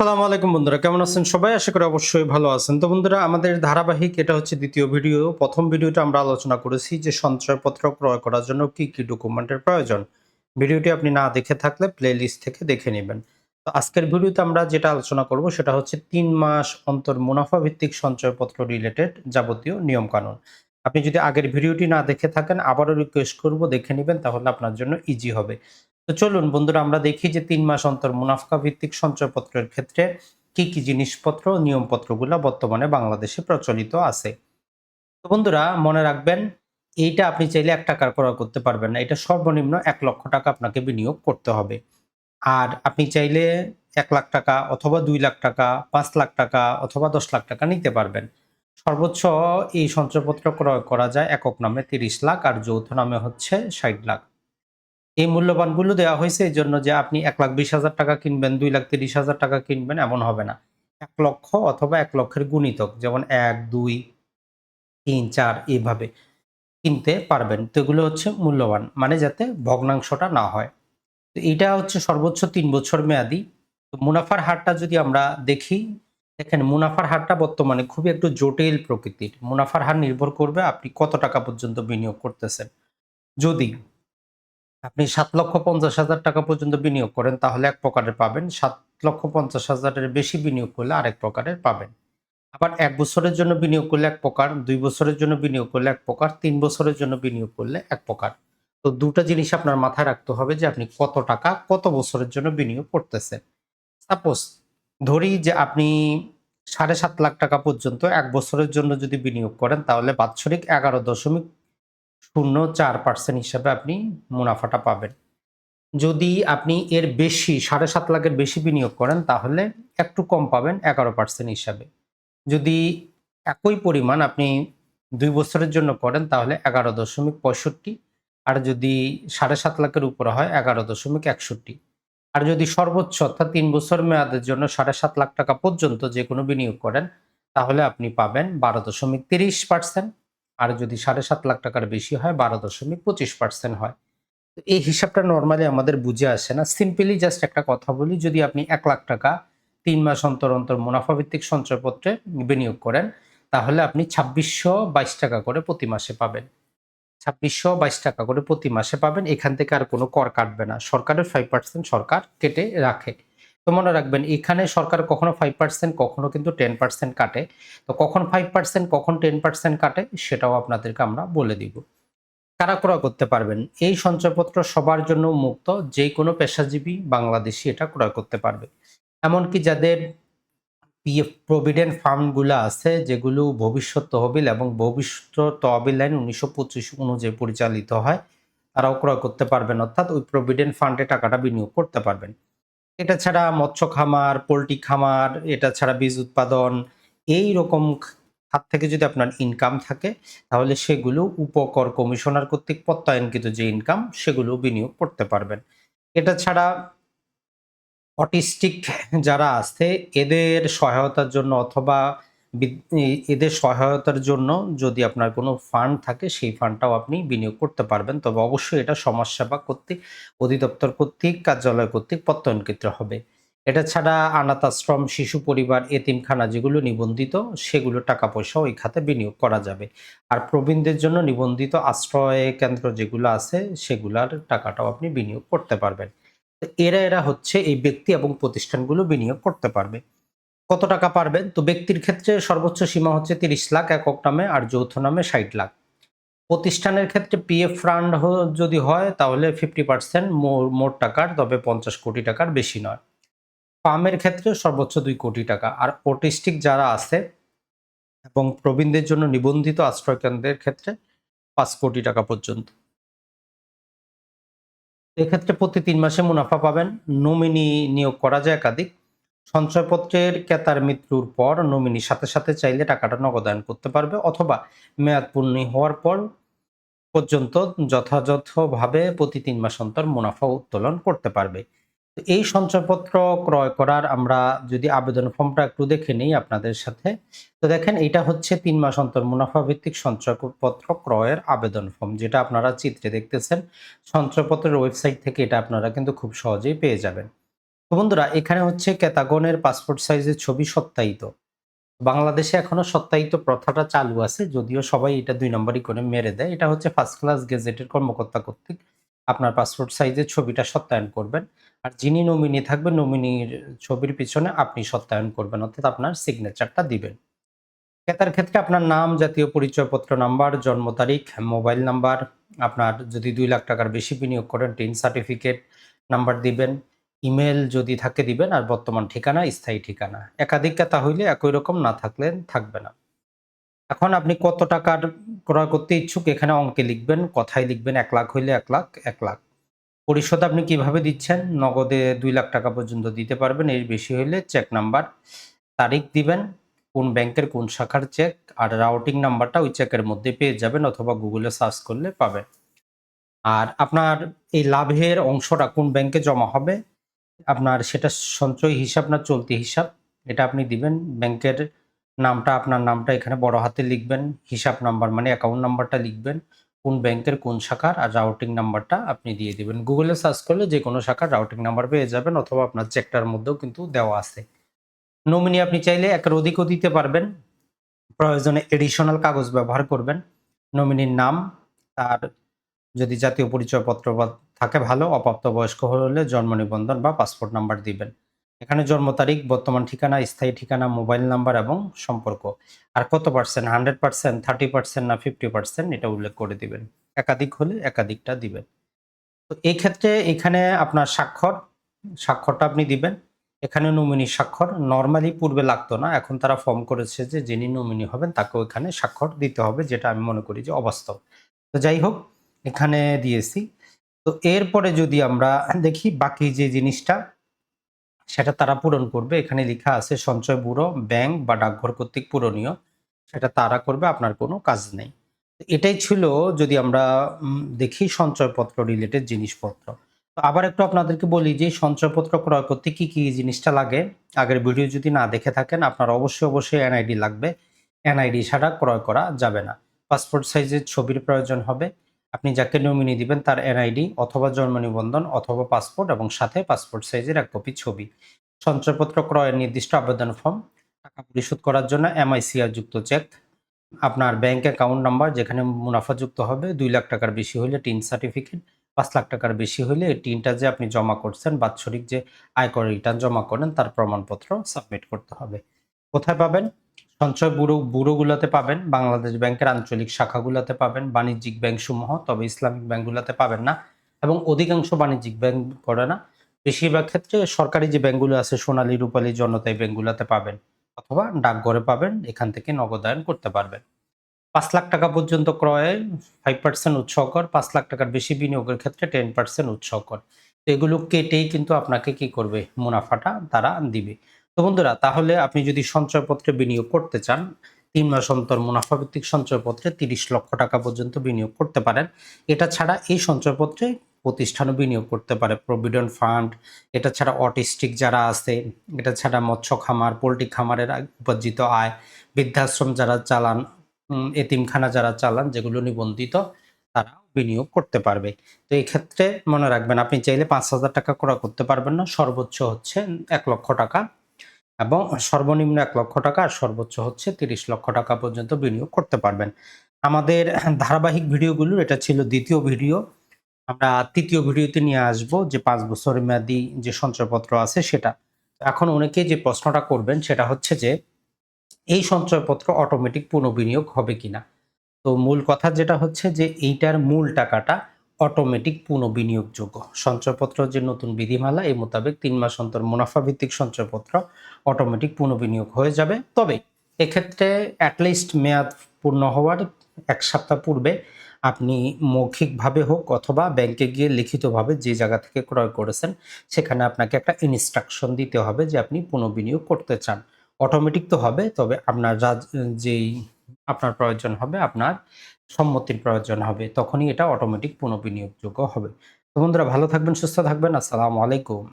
সালামু আলাইকুম বন্ধুরা, কেমন আছেন সবাই? আশা করি অবশ্যই ভালো আছেন। তো বন্ধুরা, আমাদের ধারাবাহিক এটা হচ্ছে দ্বিতীয় ভিডিও। প্রথম ভিডিওটা আমরা আলোচনা করেছি যে সঞ্চয়পত্র ক্রয় করার জন্য কি কি ডকুমেন্টের প্রয়োজন। ভিডিওটি আপনি না দেখে থাকলে প্লে লিস্ট থেকে দেখে নেবেন। তো আজকের ভিডিওতে আমরা যেটা আলোচনা করব সেটা হচ্ছে তিন মাস অন্তর মুনাফা ভিত্তিক সঞ্চয়পত্র রিলেটেড যাবতীয় নিয়মকানুন। আপনি যদি আগের ভিডিওটি না দেখে থাকেন, আবারও রিকোয়েস্ট করব দেখে নেবেন, তাহলে আপনার জন্য ইজি হবে। তো চলুন বন্ধুরা, আমরা দেখি যে তিন মাস অন্তর মুনাফা ভিত্তিক সঞ্চয়পত্রের ক্ষেত্রে কি কি জিনিসপত্র, নিয়মপত্রগুলো বর্তমানে বাংলাদেশে প্রচলিত আছে। তো বন্ধুরা, মনে রাখবেন, এইটা আপনি চাইলে এক টাকার ক্রয় করতে পারবেন না। এটা সর্বনিম্ন এক লক্ষ টাকা আপনাকে বিনিয়োগ করতে হবে। আর আপনি চাইলে এক লাখ টাকা অথবা দুই লাখ টাকা, পাঁচ লাখ টাকা অথবা দশ লাখ টাকা নিতে পারবেন। সর্বোচ্চ এই সঞ্চয়পত্র ক্রয় করা যায় একক নামে তিরিশ লাখ, আর যৌথ নামে হচ্ছে ষাট লাখ। এই মূল্যবানগুলো দেওয়া হয়েছে এই জন্য যে আপনি এক লাখ বিশ হাজার টাকা কিনবেন, দুই লাখ তিরিশ হাজার টাকা কিনবেন, এমন হবে না। এক লক্ষ অথবা এক লক্ষের গুণিতক, যেমন এক, দুই, তিন, চার এইভাবে কিনতে পারবেন। তো এগুলো হচ্ছে মূল্যবান মানে যাতে ভগ্নাংশটা না হয়। তো এটা হচ্ছে সর্বোচ্চ তিন বছর মেয়াদি। তো মুনাফার হারটা যদি আমরা দেখি, দেখেন মুনাফার হারটা বর্তমানে খুবই একটু জটিল প্রকৃতির। মুনাফার হার নির্ভর করবে আপনি কত টাকা পর্যন্ত বিনিয়োগ করতেছেন। যদি আপনি সাত লক্ষ পঞ্চাশ হাজার টাকা পর্যন্ত বিনিয়োগ করেন, তাহলে এক প্রকারের পাবেন। সাত লক্ষ পঞ্চাশ হাজারের বেশি বিনিয়োগ করলে আরেক প্রকারের পাবেন। আবার এক বছরের জন্য বিনিয়োগ করলে এক প্রকার, দুই বছরের জন্য বিনিয়োগ করলে এক প্রকার, তিন বছরের জন্য বিনিয়োগ করলে এক প্রকার। তো দুটো জিনিস আপনার মাথায় রাখতে হবে যে আপনি কত টাকা কত বছরের জন্য বিনিয়োগ করতেছেন। সাপোজ ধরি যে আপনি সাড়ে সাত লাখ টাকা পর্যন্ত এক বছরের জন্য যদি বিনিয়োগ করেন, তাহলে বাৎসরিক এগারো দশমিক শূন্য চার পার্সেন্ট হিসাবে আপনি মুনাফাটা পাবেন। যদি আপনি এর বেশি, সাড়ে সাত লাখের বেশি বিনিয়োগ করেন, তাহলে একটু কম পাবেন এগারো পার্সেন্ট হিসাবে। যদি একই পরিমাণ আপনি দুই বছরের জন্য করেন, তাহলে এগারো দশমিক পঁয়ষট্টি, আর যদি সাড়ে সাত লাখের উপরে হয়, এগারো দশমিক একষট্টি। আর যদি সর্বোচ্চ অর্থাৎ তিন বছর মেয়াদের জন্য সাড়ে সাত লাখ টাকা পর্যন্ত যে কোনো বিনিয়োগ করেন, তাহলে আপনি পাবেন বারো দশমিক তিরিশ পার্সেন্ট আর যদি সাড়ে সাত লাখ টাকার বেশি হয়, বারো দশমিক পঁচিশ পার্সেন্ট হয়। তো এই হিসাবটা নর্মালি আমাদের বুঝে আসে না। সিম্পলি জাস্ট একটা কথা বলি, যদি আপনি এক লাখ টাকা তিন মাস অন্তর অন্তর মুনাফা ভিত্তিক সঞ্চয়পত্রে বিনিয়োগ করেন, তাহলে আপনি ছাব্বিশশো বাইশ টাকা করে প্রতি মাসে পাবেন। ছাব্বিশশো বাইশ টাকা করে প্রতি মাসে পাবেন, এখান থেকে আর কোনো কর কাটবে না। সরকারের ফাইভ পার্সেন্ট সরকার কেটে রাখে। তো মনে রাখবেন, এখানে সরকার কখনো ফাইভ পার্সেন্ট কখনো কিন্তু টেন পার্সেন্ট কাটে। তো কখন ফাইভ পার্সেন্ট কখন টেন পার্সেন্ট কাটে, সেটাও আপনাদেরকে আমরা বলে দিব। কারা ক্রয় করতে পারবেন? এই সঞ্চয়পত্র সবার জন্য মুক্ত, যে কোনো পেশাজীবী বাংলাদেশি এটা ক্রয় করতে পারবে। এমনকি যাদের পিএফ প্রভিডেন্ট ফান্ডগুলো আছে, যেগুলো ভবিষ্যৎ তহবিল এবং ভবিষ্যৎ তহবিল লাইন উনিশশো পঁচিশ অনুযায়ী পরিচালিত হয়, তারাও ক্রয় করতে পারবেন। অর্থাৎ ওই প্রভিডেন্ট ফান্ডে টাকাটা বিনিয়োগ করতে পারবেন। এটা ছাড়া মৎস্য খামার, পোলট্রি খামার, এটা ছাড়া বীজ উৎপাদন, এই রকম খাত থেকে যদি আপনার ইনকাম থাকে, তাহলে সেগুলো উপকর কমিশনার কর্তৃক প্রত্যয়নকৃত যে ইনকাম সেগুলো বিনিয়োগ করতে পারবেন। এটা ছাড়া অটিস্টিক যারা আছে, এদের সহায়তার জন্য অথবা এদের সহায়তার জন্য যদি আপনার কোনো ফান্ড থাকে, সেই ফান্ডটাও আপনি বিনিয়োগ করতে পারবেন। তবে অবশ্যই এটা সমাজসেবা কর্তৃক, অধিদপ্তর কর্তৃক, কার্যালয় কর্তৃক প্রত্যয়নকৃত হবে। এটা ছাড়া আনাথ আশ্রম, শিশু পরিবার, এতিমখানা যেগুলো নিবন্ধিত, সেগুলো টাকা পয়সা ওই খাতে বিনিয়োগ করা যাবে। আর প্রবীণদের জন্য নিবন্ধিত আশ্রয় কেন্দ্র যেগুলো আছে, সেগুলার টাকাটাও আপনি বিনিয়োগ করতে পারবেন। এরা এরা হচ্ছে এই ব্যক্তি এবং প্রতিষ্ঠানগুলো বিনিয়োগ করতে পারবে। কত টাকা পারবেন তো ব্যক্তির ক্ষেত্রে সর্বোচ্চ সীমা হচ্ছে তিরিশ লাখ, একক নামে আর যৌথ নামে ষাট লাখ। প্রতিষ্ঠানের ক্ষেত্রে পিএফ ফান্ড যদি হয়, তাহলে ফিফটি পার্সেন্ট মোট টাকার, তবে পঞ্চাশ কোটি টাকার বেশি নয়। ফার্মের ক্ষেত্রে সর্বোচ্চ দুই কোটি টাকা। আর অটিস্টিক যারা আছে এবং প্রবীণদের জন্য নিবন্ধিত আশ্রয় কেন্দ্রের ক্ষেত্রে পাঁচ কোটি টাকা পর্যন্ত। এক্ষেত্রে প্রতি তিন মাসে মুনাফা পাবেন। নমিনি নিয়োগ করা যায় একাধিক। সঞ্চয়পত্রের ক্রেতার মৃত্যুর পর নমিনি সাথে সাথে চাইলে টাকাটা নগদায়ন করতে পারবে অথবা মেয়াদ পূর্ণ হওয়ার পর পর্যন্ত যথাযথভাবে প্রতি তিন মাস অন্তর মুনাফা উত্তোলন করতে পারবে। তো এই সঞ্চয়পত্র ক্রয় করার আমরা যদি আবেদন ফর্মটা একটু দেখে নিই আপনাদের সাথে, তো দেখেন এটা হচ্ছে তিন মাস অন্তর মুনাফা ভিত্তিক সঞ্চয়পত্র ক্রয়ের আবেদন ফর্ম, যেটা আপনারা চিত্রে দেখতেছেন। সঞ্চয়পত্রের ওয়েবসাইট থেকে এটা আপনারা কিন্তু খুব সহজেই পেয়ে যাবেন। তো বন্ধুরা, এখানে হচ্ছে ক্যাতাগনের পাসপোর্ট সাইজের ছবি সত্যায়িত। বাংলাদেশে এখনও সত্যায়িত প্রথাটা চালু আছে, যদিও সবাই এটা দুই নম্বরই করে মেরে দেয়। এটা হচ্ছে ফার্স্ট ক্লাস গেজেটের কর্মকর্তা কর্তৃক আপনার পাসপোর্ট সাইজের ছবিটা সত্যায়ন করবেন। আর যিনি নমিনি থাকবেন নমিনির ছবির পিছনে আপনি সত্যায়ন করবেন, অর্থাৎ আপনার সিগনেচারটা দিবেন। ক্রেতার ক্ষেত্রে আপনার নাম, জাতীয় পরিচয়পত্র নাম্বার জন্ম তারিখ মোবাইল নাম্বার আপনার যদি দুই লাখ টাকার বেশি বিনিয়োগ করেন টিন সার্টিফিকেট নাম্বার দিবেন। ইমেল যদি থাকে দিবেন, আর বর্তমান ঠিকানা স্থায়ী ঠিকানা। একাধিক ক্রেতা হইলে একই রকম না থাকলে থাকবে না। এখন আপনি কত টাকার ক্রয় করতে ইচ্ছুক, এখানে অঙ্কে লিখবেন, কথায় লিখবেন, এক লাখ হইলে এক লাখ এক লাখ। পরিশোধ আপনি কীভাবে দিচ্ছেন? নগদে দুই লাখ টাকা পর্যন্ত দিতে পারবেন, এর বেশি হইলে চেক নাম্বার তারিখ দিবেন, কোন ব্যাংকের কোন শাখার চেক আর রাউটিং নাম্বারটা ওই চেকের মধ্যে পেয়ে যাবেন, অথবা গুগলে সার্চ করলে পাবেন। আর আপনার এই লাভের অংশটা কোন ব্যাংকে জমা হবে? আপনার সেটা সঞ্চয় হিসাব না চলতি হিসাব, এটা আপনি দিবেন। ব্যাংকের নামটা, আপনার নামটা এখানে বড় হাতে লিখবেন, হিসাব নাম্বার মানে অ্যাকাউন্ট নাম্বারটা লিখবেন, কোন ব্যাংকের কোন শাখার আর রাউটিং নাম্বারটা আপনি দিয়ে দিবেন। গুগলে সার্চ করলে যে কোনো শাখার রাউটিং নাম্বার পেয়ে যাবেন অথবা আপনার চেকটার মধ্যেও কিন্তু দেওয়া আছে। নমিনি আপনি চাইলে একের অধিকও দিতে পারবেন। প্রয়োজনে এডিশনাল কাগজ ব্যবহার করবেন। নমিনির নাম, তার যদি জাতীয় পরিচয়পত্র বা থাকে ভালো, অপ্রাপ্তবয়স্ক হলে জন্ম নিবন্ধন বা পাসপোর্ট নাম্বার দিবেন। এখানে জন্ম তারিখ, বর্তমান ঠিকানা, স্থায়ী ঠিকানা, মোবাইল নাম্বার এবং সম্পর্ক। আর কত percent hundred percent thirty percent না ফিফটি পার্সেন্ট এটা উল্লেখ করে দিবেন। একাধিক হলে একাধিকটা দিবেন। তো এই ক্ষেত্রে এখানে আপনার স্বাক্ষর, স্বাক্ষরটা আপনি দিবেন। এখানে নমিনি স্বাক্ষর নর্মালি পূর্বে লাগতো না, এখন তারা ফর্ম করেছে যে যিনি নমিনি হবেন তাকেও এখানে স্বাক্ষর দিতে হবে, যেটা আমি মনে করি যে অবাস্তব। তো যাই হোক, এখানে দিয়েছি। তো এরপরে যদি আমরা দেখি বাকি যে জিনিসটা, সেটা তারা পূরণ করবে। এখানে লেখা আছে, সঞ্চয় ব্যুরো, ব্যাংক বা ডাকঘর কর্তৃক পূরণীয়। সেটা তারা করবে, আপনার কোনো কাজ নেই। এটাই ছিল যদি আমরা দেখি সঞ্চয়পত্র রিলেটেড জিনিসপত্র। তো আবার একটু আপনাদেরকে বলি যে, সঞ্চয়পত্র ক্রয় করতে কী কী জিনিসটা লাগে? আগের ভিডিও যদি না দেখে থাকেন, আপনার অবশ্যই অবশ্যই এনআইডি লাগবে। এনআইডি ছাড়া ক্রয় করা যাবে না। পাসপোর্ট সাইজের ছবির প্রয়োজন হবে। আপনি যাকে নমিনি দিবেন তার এনআইডি অথবা জন্ম নিবন্ধন অথবা পাসপোর্ট এবং সাথে পাসপোর্ট সাইজের এক কপি ছবি। সঞ্চয়পত্র ক্রয়ের নির্দিষ্ট আবেদন ফর্ম টাকা পরিশোধ করার জন্য এমআইসিআর যুক্ত চেক আপনার ব্যাংক অ্যাকাউন্ট নাম্বার যেখানে মুনাফা যুক্ত হবে, দুই লাখ টাকার বেশি হলে টিন সার্টিফিকেট পাঁচ লাখ টাকার বেশি হলে এই টিনটা যে আপনি জমা করছেন, বাৎসরিক যে আয়কর রিটার্ন জমা করেন, তার প্রমাণপত্র সাবমিট করতে হবে। কোথায় পাবেন? সঞ্চয় ব্যুরো, ব্যুরোগুলোতে পাবেন, বাংলাদেশ ব্যাংকের আঞ্চলিক শাখাগুলোতে পাবেন, বাণিজ্যিক ব্যাংক সমূহ, তবে ইসলামিক ব্যাংকগুলোতে পাবেন না এবং অধিকাংশ বাণিজ্যিক ব্যাংক করে না। বেশিরভাগ ক্ষেত্রে সরকারি যে ব্যাংকগুলো আছে, সোনালী, রূপালী, জনতাই ব্যাংকগুলোতে পাবেন অথবা ডাকঘরে পাবেন, এখান থেকে নগদায়ন করতে পারবেন। পাঁচ লাখ টাকা পর্যন্ত ক্রয়ে ফাইভ পার্সেন্ট উৎসাহ কর পাঁচ লাখ টাকার বেশি বিনিয়োগের ক্ষেত্রে টেন পার্সেন্ট উৎসাহ কর এগুলো কেটেই কিন্তু আপনাকে কি করবে? মুনাফাটা তারা দিবে। তো বন্ধুরা, তাহলে আপনি যদি সঞ্চয়পত্রে বিনিয়োগ করতে চান, তিন মাস অন্তর মুনাফা ভিত্তিক সঞ্চয়পত্রে তিরিশ লক্ষ টাকা পর্যন্ত বিনিয়োগ করতে পারেন। এটা ছাড়া এই সঞ্চয়পত্রে প্রতিষ্ঠানও বিনিয়োগ করতে পারে। প্রভিডেন্ট ফান্ড এটা ছাড়া অটিস্টিক যারা আছে, এটা ছাড়া মৎস্য খামার, পোলট্রি খামারের উপার্জিত আয়, বৃদ্ধাশ্রম যারা চালান এতিমখানা যারা চালান, যেগুলো নিবন্ধিত, তারা বিনিয়োগ করতে পারবে। তো এই ক্ষেত্রে মনে রাখবেন, আপনি চাইলে পাঁচ হাজার টাকা ক্রয় করতে পারবেন না, সর্বোচ্চ হচ্ছে এক লক্ষ টাকা এবং সর্বনিম্ন এক লক্ষ টাকা আর সর্বোচ্চ হচ্ছে তিরিশ লক্ষ টাকা পর্যন্ত বিনিয়োগ করতে পারবেন। আমাদের ধারাবাহিক ভিডিওগুলোর এটা ছিল দ্বিতীয় ভিডিও। আমরা তৃতীয় ভিডিওতে নিয়ে আসব যে পাঁচ বছরের মেয়াদি যে সঞ্চয়পত্র আছে সেটা। এখন অনেকে যে প্রশ্নটা করবেন সেটা হচ্ছে যে, এই সঞ্চয়পত্র অটোমেটিক পুনঃবিনিয়োগ হবে কিনা? তো মূল কথা যেটা হচ্ছে যে, এইটার মূল টাকাটা অটোমেটিক পুনঃবিনিয়োগযোগ্য। সঞ্চয়পত্র যে নতুন বিধিমালা, এই মোতাবেক তিন মাস অন্তর মুনাফা ভিত্তিক সঞ্চয়পত্র অটোমেটিক পুনঃবিনিয়োগ হয়ে যাবে। তবে এক্ষেত্রে অ্যাটলিস্ট মেয়াদ পূর্ণ হওয়ার এক সপ্তাহ পূর্বে আপনি মৌখিকভাবে হোক অথবা ব্যাংকে গিয়ে লিখিতভাবে যে জায়গা থেকে ক্রয় করেছেন, সেখানে আপনাকে একটা ইনস্ট্রাকশন দিতে হবে যে আপনি পুনঃবিনিয়োগ করতে চান। অটোমেটিক তো হবে, তবে আপনার যেই আপনার প্রয়োজন হবে, আপনার সম্মতির প্রয়োজন হবে, তখনই এটা অটোমেটিক পুনঃবিনিয়োগযোগ্য হবে। তো বন্ধুরা ভালো থাকবেন, সুস্থ থাকবেন, আসসালামু আলাইকুম।